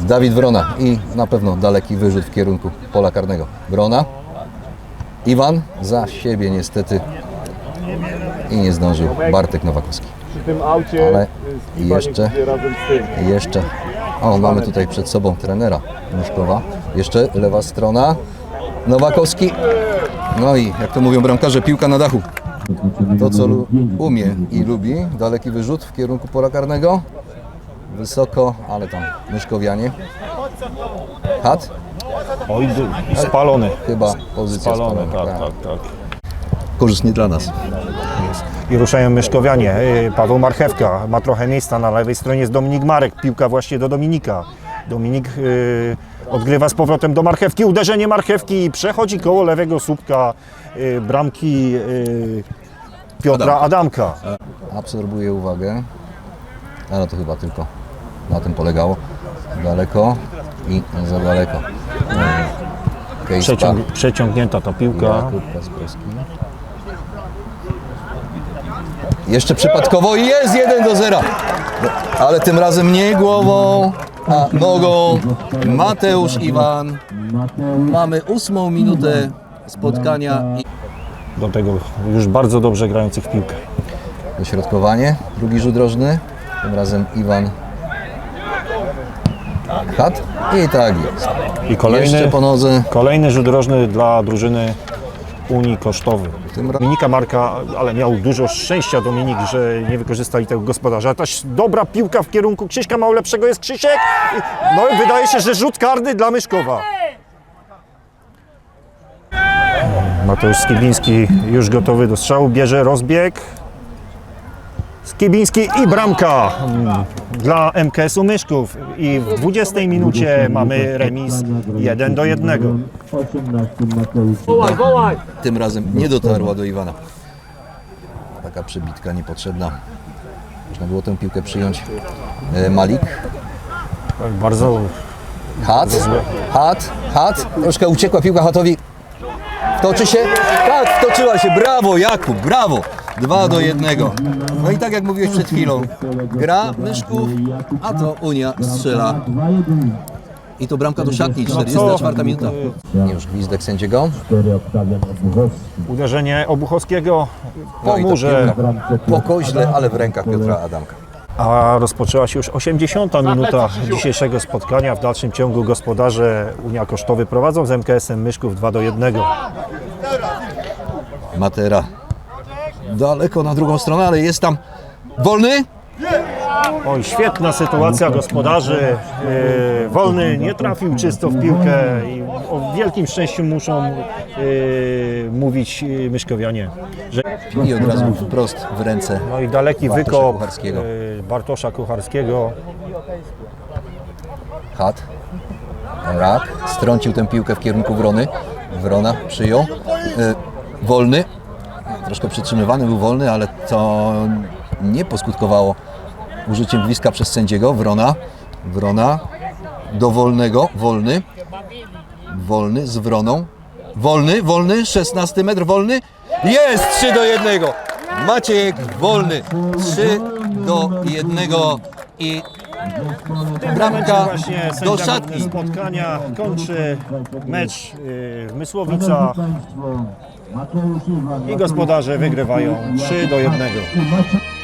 Dawid Wrona i na pewno daleki wyrzut w kierunku pola karnego. Wrona. Iwan za siebie niestety i nie zdążył Bartek Nowakowski. Ale jeszcze-. Jeszcze. O, mamy tutaj przed sobą trenera Myszkowa. Jeszcze lewa strona. Nowakowski. No i jak to mówią bramkarze, piłka na dachu. To co umie i lubi. Daleki wyrzut w kierunku pola karnego. Wysoko, ale tam Myszkowianie. Hat? Oj, spalony. Chyba pozycja Spalony, spalona, tak, tak, tak. Korzystnie dla nas. I ruszają Myszkowianie. Y, Paweł Marchewka ma trochę miejsca. Na lewej stronie jest Dominik Marek. Piłka właśnie do Dominika. Dominik y, odgrywa z powrotem do Marchewki. Uderzenie Marchewki i przechodzi koło lewego słupka y, bramki y, Piotra Adamka. Absorbuje uwagę. Ale to chyba tylko na tym polegało. Daleko i za daleko. Przeciąg, przeciągnięta ta piłka. Jakub Kasprowski. Jeszcze przypadkowo i jest 1 do 0. Ale tym razem nie głową, a nogą. Mateusz Iwan. Mamy ósmą minutę spotkania Do tego już bardzo dobrze grających w piłkę. dośrodkowanie. Drugi rzut rożny. Tym razem Iwan. Hat. I tak jest. I kolejny, Jeszcze po nodze. kolejny rzut rożny dla drużyny Unii Kosztowy. Tym ra- Dominika Marka, ale miał dużo szczęścia Dominik, że nie wykorzystali tego gospodarza. Też dobra piłka w kierunku Krzyśka Małlepszego jest Krzysiek. I- No i wydaje się, że rzut karny dla Myszkowa. Mateusz Skibiński już gotowy do strzału, bierze rozbieg. Skibiński i bramka mm, dla MKS-u Myszków. I w 20 minucie mamy remis 1 do 1. 18 Mateusz. Tym razem nie dotarła do Iwana. Taka przebitka niepotrzebna. Można było tę piłkę przyjąć. E, Malik. Bardzo Hat. Hat. Hat. Troszkę uciekła piłka Hatowi. Wtoczy się. Tak, wtoczyła się. Brawo Jakub, brawo. Dwa do jednego. No i tak jak mówiłeś przed chwilą. Gra Myszków, a to Unia strzela. 2-1. I to bramka do szatni. 44 minuta. Już gwizdek sędziego. 4 Oktawian Obuchowski. uderzenie Obuchowskiego No i po to murze. piłka Po koźle, ale w rękach Piotra Adamka. A rozpoczęła się już 80 minuta dzisiejszego spotkania. W dalszym ciągu gospodarze Unia Kosztowy prowadzą z MKS-em Myszków 2 do 1. Matera daleko na drugą stronę, ale jest tam wolny. Oj, świetna sytuacja gospodarzy. Yy, wolny nie trafił czysto w piłkę i o wielkim szczęściu muszą yy, mówić yy, Myszkowianie. Że, I od razu wprost w ręce. no i daleki Bartosza wykop Kucharskiego. yy, Bartosza Kucharskiego. Hat. Rak. Strącił tę piłkę w kierunku Wrony. Wrona przyjął. E, wolny. Troszkę przytrzymywany był wolny, ale to nie poskutkowało użyciem bliska przez sędziego. Wrona. Wrona. Do wolnego. Wolny. Wolny z Wroną. Wolny, wolny, 16 metr, wolny. Jest 3 do 1. Maciek Wolny. 3 do 1 i bramka Właśnie do sędzia szatni. spotkania kończy mecz yy, w Mysłowicach. I gospodarze wygrywają 3 do 1. I Maciej